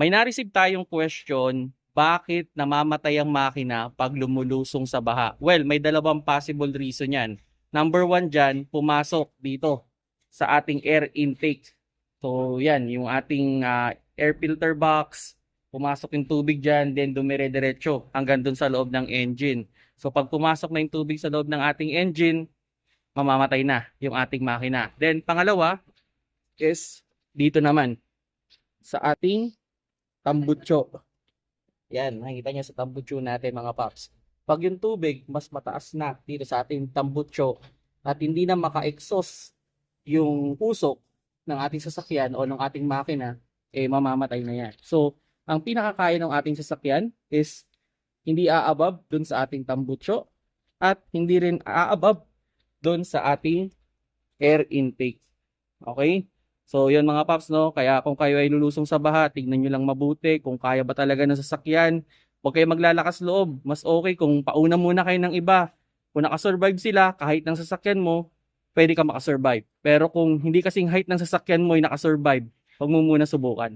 May na-receive tayong question, bakit namamatay ang makina pag lumulusong sa baha? Well, may dalawang possible reason yan. Number one dyan, pumasok dito sa ating air intake. So, yan, yung ating ah, air filter box, pumasok yung tubig dyan, then dumire-diretso hanggang dun sa loob ng engine. So, pag pumasok na yung tubig sa loob ng ating engine, mamamatay na yung ating makina. Then, pangalawa is dito naman sa ating tambutso. Yan, nakikita niyo sa tambutso natin mga paps. Pag yung tubig mas mataas na dito sa ating tambutso at hindi na maka-exhaust yung usok ng ating sasakyan o ng ating makina, eh mamamatay na yan. So, ang pinakakaya ng ating sasakyan is hindi aabab dun sa ating tambutso at hindi rin aabab dun sa ating air intake. Okay? So, yun mga paps, no? Kaya kung kayo ay lulusong sa baha, tignan nyo lang mabuti kung kaya ba talaga ng sasakyan. Huwag kayo maglalakas loob. Mas okay kung pauna muna kayo ng iba. Kung nakasurvive sila, kahit ng sasakyan mo, pwede ka makasurvive. Pero kung hindi kasing height ng sasakyan mo ay nakasurvive, huwag mo muna subukan.